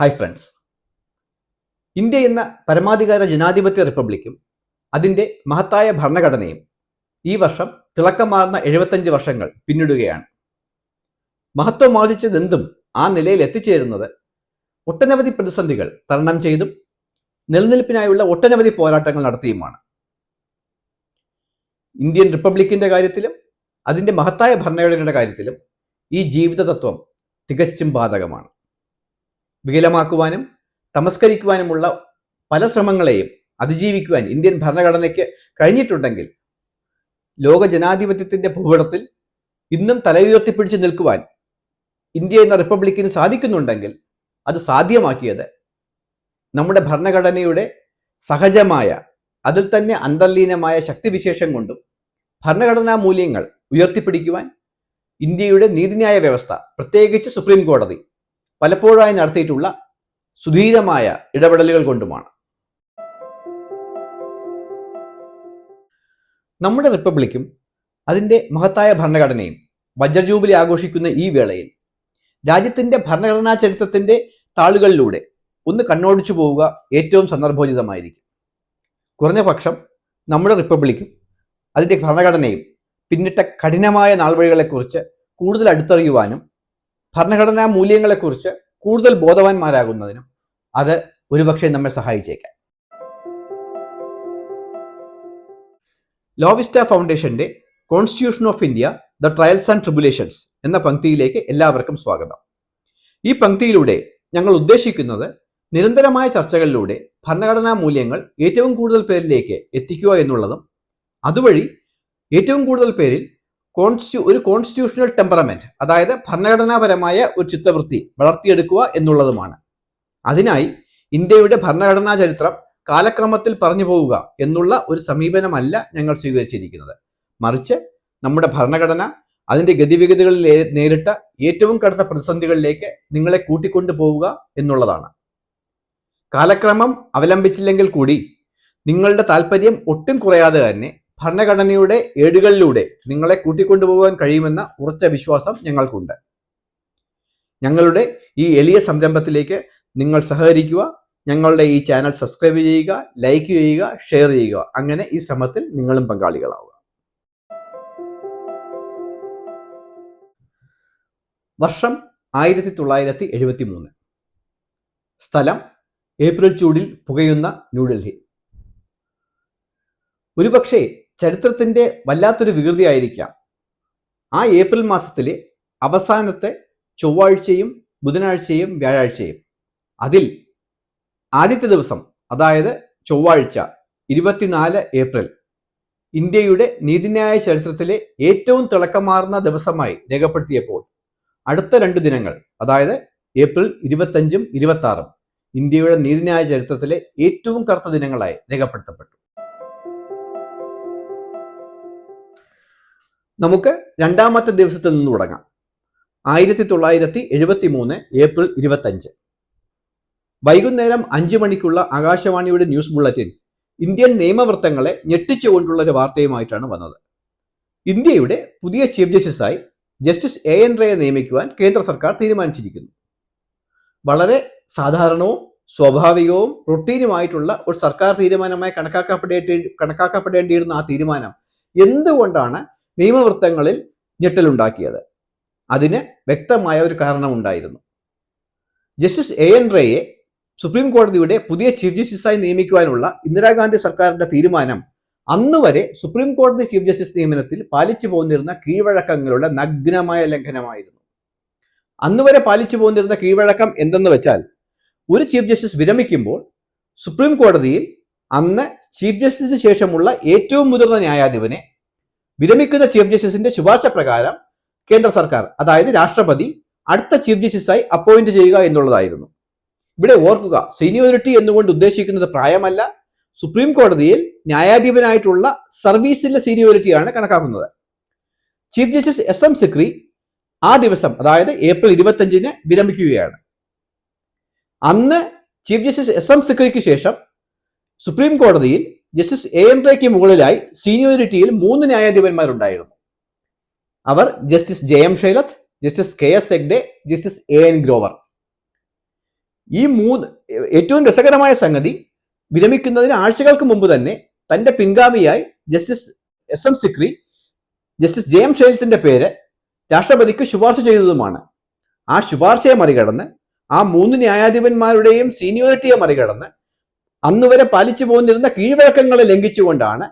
Hi friends India എന്ന പരമാധികാര ജനാധിപത്യ റിപ്പബ്ലിക്കും അതിന്റെ മഹത്തായ ഭരണഘടനയും ഈ വർഷം തിളക്കമാർന്ന എഴുപത്തഞ്ച് വർഷങ്ങൾ പിന്നിടുകയാണ്. മഹത്വമാർജിച്ചതെന്തും ആ നിലയിൽ എത്തിച്ചേരുന്നത് ഒട്ടനവധി പ്രതിസന്ധികൾ തരണം ചെയ്തും നിലനിൽപ്പിനായുള്ള ഒട്ടനവധി പോരാട്ടങ്ങൾ നടത്തിയുമാണ്. ഇന്ത്യൻ റിപ്പബ്ലിക്കിന്റെ കാര്യത്തിലും അതിന്റെ മഹത്തായ ഭരണഘടനയുടെ കാര്യത്തിലും ഈ ജീവിത തത്വം തികച്ചും ബാധകമാണ്. വികലമാക്കുവാനും തമസ്കരിക്കുവാനുമുള്ള പല ശ്രമങ്ങളെയും അതിജീവിക്കുവാൻ ഇന്ത്യൻ ഭരണഘടനയ്ക്ക് കഴിഞ്ഞിട്ടുണ്ടെങ്കിൽ ലോക ജനാധിപത്യത്തിന്റെ ഭൂപടത്തിൽ ഇന്നും തലയുയർത്തിപ്പിടിച്ച് നിൽക്കുവാൻ ഇന്ത്യ എന്ന റിപ്പബ്ലിക്കിന് സാധിക്കുന്നുണ്ടെങ്കിൽ അത് സാധ്യമാക്കിയത് നമ്മുടെ ഭരണഘടനയുടെ സഹജമായ അതിൽ തന്നെ അന്തർലീനമായ ശക്തിവിശേഷം കൊണ്ടും ഭരണഘടനാ മൂല്യങ്ങൾ ഉയർത്തിപ്പിടിക്കുവാൻ ഇന്ത്യയുടെ നീതിന്യായ വ്യവസ്ഥ പ്രത്യേകിച്ച് സുപ്രീം കോടതി പലപ്പോഴായി നടത്തിയിട്ടുള്ള സുധീരമായ ഇടപെടലുകൾ കൊണ്ടുമാണ്. നമ്മുടെ റിപ്പബ്ലിക്കും അതിന്റെ മഹത്തായ ഭരണഘടനയും വജ്രജൂബിലി ആഘോഷിക്കുന്ന ഈ വേളയിൽ രാജ്യത്തിന്റെ ഭരണഘടനാ ചരിത്രത്തിന്റെ താളുകളിലൂടെ ഒന്ന് കണ്ണോടിച്ചു പോവുക ഏറ്റവും സന്ദർഭോചിതമായിരിക്കും. കുറഞ്ഞ പക്ഷം നമ്മുടെ റിപ്പബ്ലിക്കും അതിന്റെ ഭരണഘടനയും പിന്നിട്ട കഠിനമായ നാൾവഴികളെക്കുറിച്ച് കൂടുതൽ അടുത്തറിയുവാനും ഭരണഘടനാ മൂല്യങ്ങളെക്കുറിച്ച് കൂടുതൽ ബോധവാന്മാരാകുന്നതിനും അത് ഒരുപക്ഷെ നമ്മെ സഹായിച്ചേക്കാം. ലോവിസ്റ്റ ഫൗണ്ടേഷന്റെ constitution of India the trials and tribulations എന്ന പങ്ക്തിയിലേക്ക് എല്ലാവർക്കും സ്വാഗതം. ഈ പങ്ക്തിയിലൂടെ ഞങ്ങൾ ഉദ്ദേശിക്കുന്നത് നിരന്തരമായ ചർച്ചകളിലൂടെ ഭരണഘടനാ മൂല്യങ്ങൾ ഏറ്റവും കൂടുതൽ പേരിലേക്ക് എത്തിക്കുക എന്നുള്ളതും അതുവഴി ഏറ്റവും കൂടുതൽ പേരിൽ കോൺസ്റ്റിറ്റ്യൂ ഒരു കോൺസ്റ്റിറ്റ്യൂഷണൽ ടെമ്പറമെന്റ് അതായത് ഭരണഘടനാപരമായ ഒരു ചിത്തവൃത്തി വളർത്തിയെടുക്കുക എന്നുള്ളതുമാണ്. അതിനായി ഇന്ത്യയുടെ ഭരണഘടനാ ചരിത്രം കാലക്രമത്തിൽ പറഞ്ഞു പോവുക എന്നുള്ള ഒരു സമീപനമല്ല ഞങ്ങൾ സ്വീകരിച്ചിരിക്കുന്നത്. മറിച്ച് നമ്മുടെ ഭരണഘടന അതിന്റെ ഗതിവിഗതികളിൽ നേരിട്ട ഏറ്റവും കടുത്ത പ്രതിസന്ധികളിലേക്ക് നിങ്ങളെ കൂട്ടിക്കൊണ്ടു പോവുക എന്നുള്ളതാണ്. കാലക്രമം അവലംബിച്ചില്ലെങ്കിൽ കൂടി നിങ്ങളുടെ താല്പര്യം ഒട്ടും കുറയാതെ തന്നെ ഭരണഘടനയുടെ ഏടുകളിലൂടെ നിങ്ങളെ കൂട്ടിക്കൊണ്ടുപോകാൻ കഴിയുമെന്ന ഉറച്ച വിശ്വാസം ഞങ്ങൾക്കുണ്ട്. ഞങ്ങളുടെ ഈ എളിയ സംരംഭത്തിലേക്ക് നിങ്ങൾ സഹകരിക്കുക ഞങ്ങളുടെ ഈ ചാനൽ സബ്സ്ക്രൈബ് ചെയ്യുക ലൈക്ക് ചെയ്യുക ഷെയർ ചെയ്യുക. അങ്ങനെ ഈ ശ്രമത്തിൽ നിങ്ങളും പങ്കാളികളാവുക. വർഷം ആയിരത്തി തൊള്ളായിരത്തി എഴുപത്തി മൂന്ന് സ്ഥലം ഏപ്രിൽ ചൂടിൽ പുകയുന്ന ന്യൂഡൽഹി. ഒരുപക്ഷെ ചരിത്രത്തിന്റെ വല്ലാത്തൊരു വികൃതിയായിരിക്കാം. ആ ഏപ്രിൽ മാസത്തിലെ അവസാനത്തെ ചൊവ്വാഴ്ചയും ബുധനാഴ്ചയും വ്യാഴാഴ്ചയും. അതിൽ ആദ്യത്തെ ദിവസം അതായത് ചൊവ്വാഴ്ച ഇരുപത്തിനാല് ഏപ്രിൽ ഇന്ത്യയുടെ നീതിന്യായ ചരിത്രത്തിലെ ഏറ്റവും തിളക്കമാർന്ന ദിവസമായി രേഖപ്പെടുത്തിയപ്പോൾ അടുത്ത രണ്ട് ദിനങ്ങൾ അതായത് ഏപ്രിൽ ഇരുപത്തഞ്ചും ഇരുപത്തി ആറും ഇന്ത്യയുടെ നീതിന്യായ ചരിത്രത്തിലെ ഏറ്റവും കറുത്ത ദിനങ്ങളായി രേഖപ്പെടുത്തപ്പെട്ടു. നമുക്ക് രണ്ടാമത്തെ ദിവസത്തിൽ നിന്ന് തുടങ്ങാം. ആയിരത്തി തൊള്ളായിരത്തി എഴുപത്തി മൂന്ന് ഏപ്രിൽ ഇരുപത്തഞ്ച് വൈകുന്നേരം അഞ്ചു മണിക്കുള്ള ആകാശവാണിയുടെ ന്യൂസ് ബുള്ളറ്റിൻ ഇന്ത്യൻ നിയമവൃത്തങ്ങളെ ഞെട്ടിച്ചുകൊണ്ടുള്ള ഒരു വാർത്തയുമായിട്ടാണ് വന്നത്. ഇന്ത്യയുടെ പുതിയ ചീഫ് ജസ്റ്റിസായി ജസ്റ്റിസ് എ എൻ റയെ നിയമിക്കുവാൻ കേന്ദ്ര സർക്കാർ തീരുമാനിച്ചിരിക്കുന്നു. വളരെ സാധാരണവും സ്വാഭാവികവും റൊട്ടീനുമായിട്ടുള്ള ഒരു സർക്കാർ തീരുമാനമായി കണക്കാക്കപ്പെടേണ്ടി കണക്കാക്കപ്പെടേണ്ടിയിരുന്ന ആ തീരുമാനം എന്തുകൊണ്ടാണ് നിയമവൃത്തങ്ങളിൽ ഞെട്ടലുണ്ടാക്കിയത്. അതിന് വ്യക്തമായ ഒരു കാരണമുണ്ടായിരുന്നു. ജസ്റ്റിസ് എ എൻ റേയെ സുപ്രീം കോടതിയുടെ പുതിയ ചീഫ് ജസ്റ്റിസായി നിയമിക്കുവാനുള്ള ഇന്ദിരാഗാന്ധി സർക്കാരിന്റെ തീരുമാനം അന്നുവരെ സുപ്രീം കോടതി ചീഫ് ജസ്റ്റിസ് നിയമനത്തിൽ പാലിച്ചു പോന്നിരുന്ന കീഴ്വഴക്കങ്ങളുടെ നഗ്നമായ ലംഘനമായിരുന്നു. അന്നുവരെ പാലിച്ചു പോന്നിരുന്ന കീഴ്വഴക്കം എന്തെന്ന് വെച്ചാൽ ഒരു ചീഫ് ജസ്റ്റിസ് വിരമിക്കുമ്പോൾ സുപ്രീം കോടതിയിൽ അന്ന് ചീഫ് ജസ്റ്റിസിന് ശേഷമുള്ള ഏറ്റവും മുതിർന്ന ന്യായാധിപനെ വിരമിക്കുന്ന ചീഫ് ജസ്റ്റിസിന്റെ ശുപാർശ പ്രകാരം കേന്ദ്ര സർക്കാർ അതായത് രാഷ്ട്രപതി അടുത്ത ചീഫ് ജസ്റ്റിസായി അപ്പോയിന്റ് ചെയ്യുക എന്നുള്ളതായിരുന്നു. ഇവിടെ ഓർക്കുക സീനിയോറിറ്റി എന്നുകൊണ്ട് ഉദ്ദേശിക്കുന്നത് പ്രായമല്ല. സുപ്രീം കോടതിയിൽ ന്യായാധിപനായിട്ടുള്ള സർവീസിലെ സീനിയോറിറ്റിയാണ് കണക്കാക്കുന്നത്. Chief justice S M Sikri ആ ദിവസം അതായത് ഏപ്രിൽ ഇരുപത്തഞ്ചിന് വിരമിക്കുകയാണ്. അന്ന് ചീഫ് ജസ്റ്റിസ് എസ് എം സിക്രിക്ക് ശേഷം സുപ്രീം കോടതിയിൽ ജസ്റ്റിസ് എ എം റേക്ക് മുകളിലായി സീനിയോറിറ്റിയിൽ മൂന്ന് ന്യായാധിപന്മാരുണ്ടായിരുന്നു. അവർ justice J M Shelat justice K S Hegde justice A N Grover. ഈ മൂന്ന് ഏറ്റവും രസകരമായ സംഗതി വിരമിക്കുന്നതിന് ആഴ്ചകൾക്ക് മുമ്പ് തന്നെ തന്റെ പിൻഗാമിയായി justice S M Sikri justice J M ശൈലത്തിന്റെ പേര് രാഷ്ട്രപതിക്ക് ശുപാർശ ചെയ്തതുമാണ്. ആ ശുപാർശയെ മറികടന്ന് ആ മൂന്ന് ന്യായാധിപന്മാരുടെയും സീനിയോറിറ്റിയെ മറികടന്ന് അന്ന് വരെ പാലിച്ചു പോന്നിരുന്ന കീഴ്വഴക്കങ്ങളെ ലംഘിച്ചുകൊണ്ടാണ്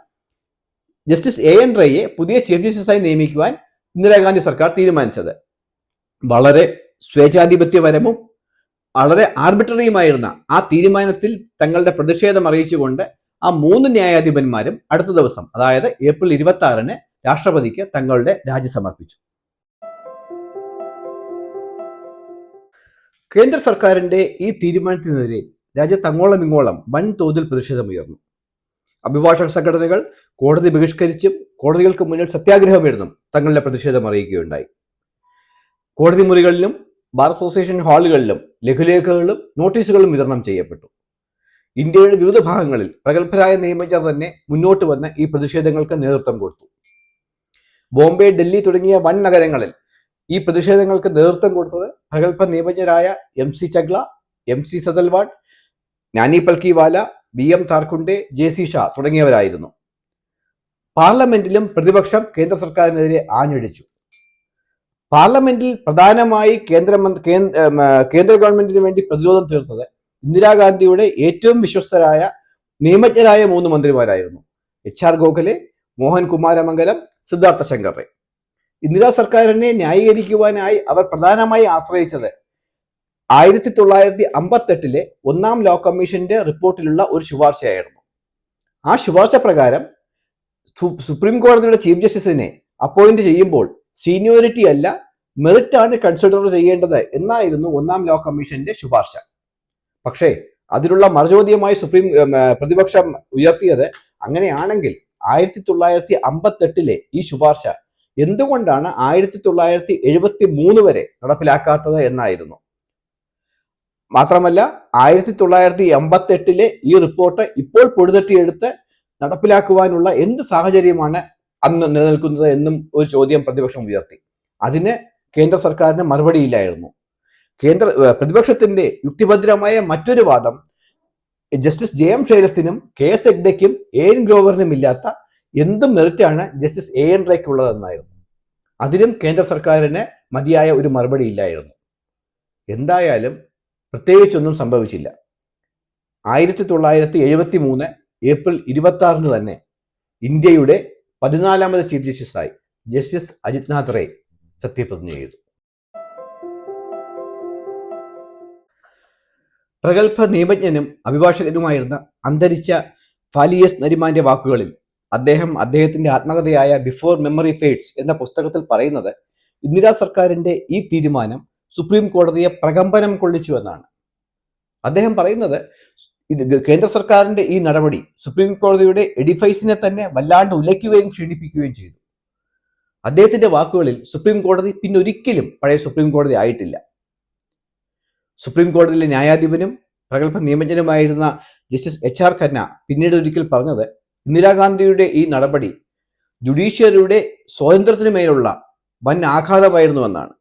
ജസ്റ്റിസ് എ എൻ റയെ പുതിയ ചീഫ് ജസ്റ്റിസായി നിയമിക്കുവാൻ ഇന്ദിരാഗാന്ധി സർക്കാർ തീരുമാനിച്ചത്. വളരെ സ്വേച്ഛാധിപത്യപരവും വളരെ ആർബിട്രറിയുമായിരുന്ന ആ തീരുമാനത്തിൽ തങ്ങളുടെ പ്രതിഷേധം അറിയിച്ചുകൊണ്ട് ആ മൂന്ന് ന്യായാധിപന്മാരും അടുത്ത ദിവസം അതായത് ഏപ്രിൽ ഇരുപത്തി ആറിന് രാഷ്ട്രപതിക്ക് തങ്ങളുടെ രാജി സമർപ്പിച്ചു. കേന്ദ്ര സർക്കാരിന്റെ ഈ തീരുമാനത്തിനെതിരെ രാജ്യത്ത് അങ്ങോളം ഇങ്ങോളം വൻതോതിൽ പ്രതിഷേധമുയർന്നു. അഭിഭാഷക സംഘടനകൾ കോടതി ബഹിഷ്കരിച്ചും കോടതികൾക്ക് മുന്നിൽ സത്യാഗ്രഹമെഴുതും തങ്ങളുടെ പ്രതിഷേധം അറിയിക്കുകയുണ്ടായി. കോടതി മുറികളിലും ബാർ അസോസിയേഷൻ ഹാളുകളിലും ലഘുലേഖകളും നോട്ടീസുകളും വിതരണം ചെയ്യപ്പെട്ടു. ഇന്ത്യയുടെ വിവിധ ഭാഗങ്ങളിൽ പ്രഗത്ഭരായ നിയമജ്ഞർ തന്നെ മുന്നോട്ട് വന്ന് ഈ പ്രതിഷേധങ്ങൾക്ക് നേതൃത്വം കൊടുത്തു. ബോംബെ ഡൽഹി തുടങ്ങിയ വൻ നഗരങ്ങളിൽ ഈ പ്രതിഷേധങ്ങൾക്ക് നേതൃത്വം കൊടുത്തത് പ്രഗത്ഭ നിയമജ്ഞരായ M C Chagla M C Setalvad Nani Palkhivala B M Tarkunde J C Shah തുടങ്ങിയവരായിരുന്നു. പാർലമെന്റിലും പ്രതിപക്ഷം കേന്ദ്ര സർക്കാരിനെതിരെ ആഞ്ഞടിച്ചു. പാർലമെന്റിൽ പ്രധാനമായി കേന്ദ്ര കേന്ദ്ര ഗവൺമെന്റിന് വേണ്ടി പ്രതിരോധം തീർത്തത് ഇന്ദിരാഗാന്ധിയുടെ ഏറ്റവും വിശ്വസ്തരായ നിയമജ്ഞരായ മൂന്ന് മന്ത്രിമാരായിരുന്നു. എച്ച് ആർ ഗോഖലെ മോഹൻ കുമാരമംഗലം സിദ്ധാർത്ഥ ശങ്കർ ഇന്ദിരാ സർക്കാരിനെ ന്യായീകരിക്കുവാനായി അവർ പ്രധാനമായി ആശ്രയിച്ചത് ആയിരത്തി തൊള്ളായിരത്തി അമ്പത്തെട്ടിലെ ഒന്നാം ലോ കമ്മീഷന്റെ റിപ്പോർട്ടിലുള്ള ഒരു ശുപാർശയായിരുന്നു. ആ ശുപാർശ പ്രകാരം സുപ്രീം കോടതിയുടെ ചീഫ് ജസ്റ്റിസിനെ അപ്പോയിന്റ് ചെയ്യുമ്പോൾ സീനിയോറിറ്റി അല്ല മെറിറ്റ് ആണ് കൺസിഡർ ചെയ്യേണ്ടത് എന്നായിരുന്നു ഒന്നാം ലോ കമ്മീഷന്റെ ശുപാർശ. പക്ഷേ അതിലുള്ള മറുചോദ്യമായി സുപ്രീം പ്രതിപക്ഷം ഉയർത്തിയത് അങ്ങനെയാണെങ്കിൽ ആയിരത്തി തൊള്ളായിരത്തി അമ്പത്തെട്ടിലെ ഈ ശുപാർശ എന്തുകൊണ്ടാണ് ആയിരത്തി തൊള്ളായിരത്തി എഴുപത്തി മൂന്ന് വരെ നടപ്പിലാക്കാത്തത് എന്നായിരുന്നു? മാത്രമല്ല ആയിരത്തി തൊള്ളായിരത്തി എൺപത്തി എട്ടിലെ ഈ റിപ്പോർട്ട് ഇപ്പോൾ പൊടുതട്ടിയെടുത്ത് നടപ്പിലാക്കുവാനുള്ള എന്ത് സാഹചര്യമാണ് അന്ന് നിലനിൽക്കുന്നത് എന്നും ഒരു ചോദ്യം പ്രതിപക്ഷം ഉയർത്തി. അതിന് കേന്ദ്ര സർക്കാരിന് മറുപടിയില്ലായിരുന്നു കേന്ദ്ര പ്രതിപക്ഷത്തിന്റെ യുക്തിഭദ്രമായ മറ്റൊരു വാദം ജസ്റ്റിസ് ജെ എം ശൈലത്തിനും കെ എസ് ഹെഗ്ഡയ്ക്കും എ എൻ ഗ്രോവറിനും ഇല്ലാത്ത എന്ത് മെറിറ്റാണ് ജസ്റ്റിസ് എ എൻ റേക്ക് ഉള്ളതെന്നായിരുന്നു അതിനും കേന്ദ്ര സർക്കാരിന് മതിയായ ഒരു മറുപടി ഇല്ലായിരുന്നു. എന്തായാലും പ്രത്യേകിച്ചൊന്നും സംഭവിച്ചില്ല. ആയിരത്തി തൊള്ളായിരത്തി എഴുപത്തി മൂന്ന് ഏപ്രിൽ ഇരുപത്തി ആറിന് തന്നെ ഇന്ത്യയുടെ പതിനാലാമത് ചീഫ് ജസ്റ്റിസായി ജസ്റ്റിസ് അജിത്നാഥ് റേ സത്യപ്രതിജ്ഞ ചെയ്തു. പ്രഗത്ഭ നിയമജ്ഞനും അഭിഭാഷകനുമായിരുന്ന അന്തരിച്ച ഫാലിയസ് നരിമാന്റെ വാക്കുകളിൽ അദ്ദേഹം അദ്ദേഹത്തിന്റെ ആത്മകഥയായ ബിഫോർ മെമ്മറി ഫേഡ്സ് എന്ന പുസ്തകത്തിൽ പറയുന്നത് ഇന്ദിരാ സർക്കാരിന്റെ ഈ തീരുമാനം സുപ്രീം കോടതിയെ പ്രകമ്പനം കൊള്ളിച്ചു എന്നാണ്. അദ്ദേഹം പറയുന്നത് ഇത് കേന്ദ്ര സർക്കാരിന്റെ ഈ നടപടി സുപ്രീം കോടതിയുടെ എഡിഫൈസിനെ തന്നെ വല്ലാണ്ട് ഉലയ്ക്കുകയും ക്ഷീണിപ്പിക്കുകയും ചെയ്തു. അദ്ദേഹത്തിന്റെ വാക്കുകളിൽ സുപ്രീം കോടതി പിന്നൊരിക്കലും പഴയ സുപ്രീം കോടതി ആയിട്ടില്ല. സുപ്രീം കോടതിയിലെ ന്യായാധിപനും പ്രഗത്ഭ നിയമജ്ഞനുമായിരുന്ന ജസ്റ്റിസ് എച്ച് ആർ ഖന്ന പിന്നീട് ഒരിക്കൽ പറഞ്ഞത് ഇന്ദിരാഗാന്ധിയുടെ ഈ നടപടി ജുഡീഷ്യറിയുടെ സ്വാതന്ത്ര്യത്തിന് മേലുള്ള വൻ ആഘാതമായിരുന്നുവെന്നാണ്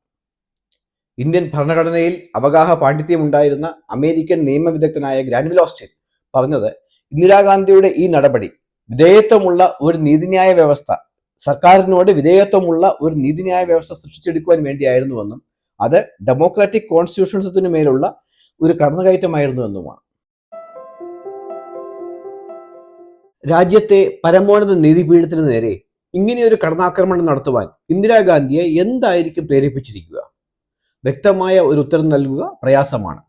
ഇന്ത്യൻ ഭരണഘടനയിൽ അവഗാഹ പാണ്ഡിത്യമുണ്ടായിരുന്ന അമേരിക്കൻ നിയമവിദഗ്ധനായ ഗ്രാൻവിൽ ഓസ്റ്റിൻ പറഞ്ഞത് ഇന്ദിരാഗാന്ധിയുടെ ഈ നടപടി വിധേയത്വമുള്ള ഒരു നീതിന്യായ വ്യവസ്ഥ സർക്കാരിനോട് വിധേയത്വമുള്ള ഒരു നീതിന്യായ വ്യവസ്ഥ സൃഷ്ടിച്ചെടുക്കുവാൻ വേണ്ടിയായിരുന്നുവെന്നും അത് ഡെമോക്രാറ്റിക് കോൺസ്റ്റിറ്റ്യൂഷൻസിനു മേലുള്ള ഒരു കടന്നുകയറ്റമായിരുന്നുവെന്നുമാണ്. രാജ്യത്തെ പരമോന്നത നീതിപീഠത്തിന് നേരെ ഇങ്ങനെയൊരു കടന്നാക്രമണം നടത്തുവാൻ ഇന്ദിരാഗാന്ധിയെ എന്തായിരിക്കും പ്രേരിപ്പിച്ചിരിക്കുക? വ്യക്തമായ ഒരു ഉത്തരം നൽകുക പ്രയാസമാണ്.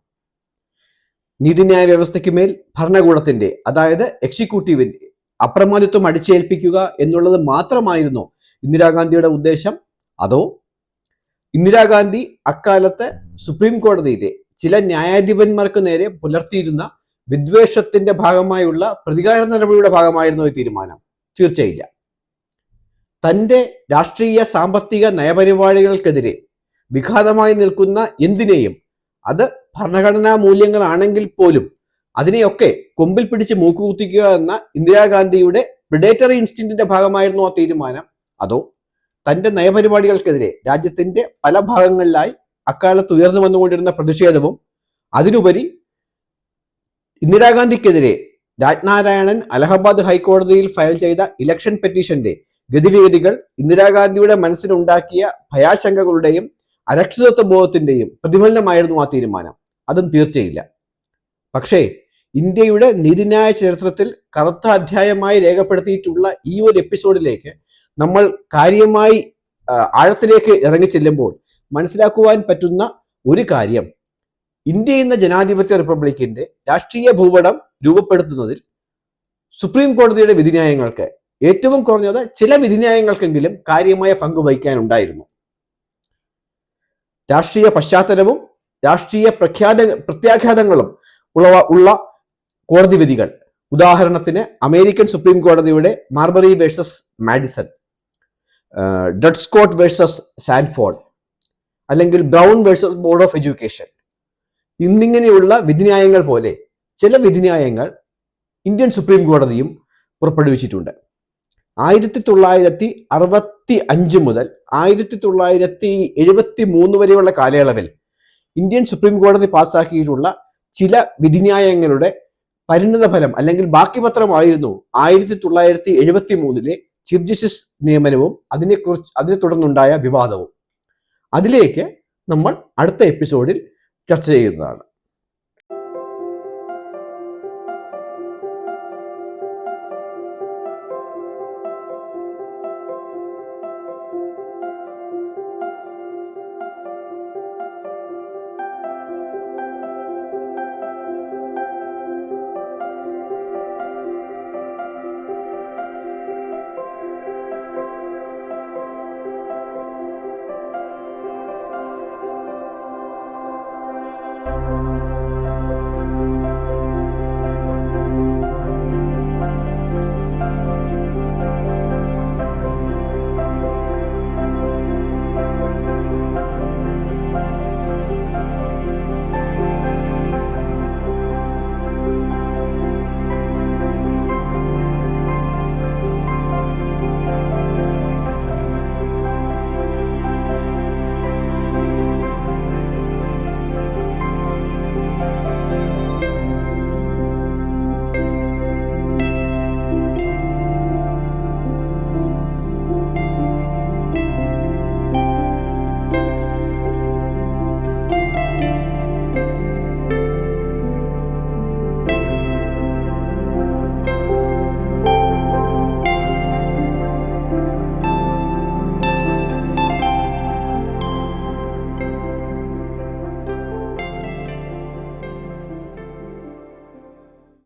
നീതിന്യായ വ്യവസ്ഥയ്ക്ക് മേൽ ഭരണകൂടത്തിന്റെ അതായത് എക്സിക്യൂട്ടീവിന്റെ അപ്രമാദിത്വം അടിച്ചേൽപ്പിക്കുക എന്നുള്ളത് മാത്രമായിരുന്നു ഇന്ദിരാഗാന്ധിയുടെ ഉദ്ദേശം? അതോ ഇന്ദിരാഗാന്ധി അക്കാലത്ത് സുപ്രീം കോടതിയിലെ ചില ന്യായാധിപന്മാർക്ക് നേരെ പുലർത്തിയിരുന്ന വിദ്വേഷത്തിന്റെ ഭാഗമായുള്ള പ്രതികാര നടപടിയുടെ ഭാഗമായിരുന്നു ഈ തീരുമാനം? തീർച്ചയില്ല. തന്റെ രാഷ്ട്രീയ സാമ്പത്തിക നയപരിപാടികൾക്കെതിരെ വിഘാതമായി നിൽക്കുന്ന എന്തിനേയും. അത് ഭരണഘടനാ മൂല്യങ്ങളാണെങ്കിൽ പോലും അതിനെയൊക്കെ കൊമ്പിൽ പിടിച്ച് മൂക്കുകുത്തിക്കുക എന്ന ഇന്ദിരാഗാന്ധിയുടെ പ്രിഡേറ്ററി ഇൻസ്റ്റിങ്റ്റിന്റെ ഭാഗമായിരുന്നു ആ തീരുമാനം. അതോ തന്റെ നയപരിപാടികൾക്കെതിരെ രാജ്യത്തിന്റെ പല ഭാഗങ്ങളിലായി അക്കാലത്ത് ഉയർന്നു വന്നുകൊണ്ടിരുന്ന പ്രതിഷേധവും അതിനുപരി ഇന്ദിരാഗാന്ധിക്കെതിരെ രാജ്നാരായണൻ അലഹബാദ് ഹൈക്കോടതിയിൽ ഫയൽ ചെയ്ത ഇലക്ഷൻ പെറ്റീഷന്റെ ഗതിവിഗതികൾ ഇന്ദിരാഗാന്ധിയുടെ മനസ്സിലുണ്ടാക്കിയ ഭയാശങ്കകളുടെയും അരക്ഷിതത്വ ബോധത്തിന്റെയും പ്രതിഫലനമായിരുന്നു ആ തീരുമാനം. അതും തീർച്ചയില്ല പക്ഷേ ഇന്ത്യയുടെ നീതിന്യായ ചരിത്രത്തിൽ കറുത്ത അധ്യായമായി രേഖപ്പെടുത്തിയിട്ടുള്ള ഈ ഒരു എപ്പിസോഡിലേക്ക് നമ്മൾ കാര്യമായി ആഴത്തിലേക്ക് ഇറങ്ങി ചെല്ലുമ്പോൾ മനസ്സിലാക്കുവാൻ പറ്റുന്ന ഒരു കാര്യം. ഇന്ത്യ എന്ന ജനാധിപത്യ റിപ്പബ്ലിക്കിന്റെ രാഷ്ട്രീയ ഭൂപടം രൂപപ്പെടുത്തുന്നതിൽ സുപ്രീം കോടതിയുടെ വിധിന്യായങ്ങൾക്ക് ഏറ്റവും കുറഞ്ഞത് ചില വിധിന്യായങ്ങൾക്കെങ്കിലും കാര്യമായ പങ്ക് വഹിക്കാനുണ്ടായിരുന്നു. രാഷ്ട്രീയ പശ്ചാത്തലവും രാഷ്ട്രീയ പ്രഖ്യാത പ്രത്യാഘാതങ്ങളും ഉള്ള ഉള്ള കോടതി വിധികൾ. ഉദാഹരണത്തിന് അമേരിക്കൻ സുപ്രീം കോടതിയുടെ മാർബറി വേഴ്സസ് മാഡിസൺ ഡഡ് സ്കോട്ട് വേഴ്സസ് സാൻഫോർഡ് അല്ലെങ്കിൽ Brown versus board of education. എന്നിങ്ങനെയുള്ള വിധിന്യായങ്ങൾ പോലെ ചില വിധിന്യായങ്ങൾ ഇന്ത്യൻ സുപ്രീം കോടതിയും പുറപ്പെടുവിച്ചിട്ടുണ്ട്. ആയിരത്തി തൊള്ളായിരത്തി അറുപത്തി അഞ്ച് മുതൽ ആയിരത്തി തൊള്ളായിരത്തി എഴുപത്തി മൂന്ന് വരെയുള്ള കാലയളവിൽ ഇന്ത്യൻ സുപ്രീം കോടതി പാസ്സാക്കിയിട്ടുള്ള ചില വിധിന്യായങ്ങളുടെ പരിണിത ഫലം അല്ലെങ്കിൽ ബാക്കി പത്രമായിരുന്നു ആയിരത്തി തൊള്ളായിരത്തി എഴുപത്തി മൂന്നിലെ ചീഫ് ജസ്റ്റിസ് നിയമനവും അതിനെക്കുറിച്ച് അതിനെ തുടർന്നുണ്ടായ വിവാദവും. അതിലേക്ക് നമ്മൾ അടുത്ത എപ്പിസോഡിൽ ചർച്ച ചെയ്യുന്നതാണ്.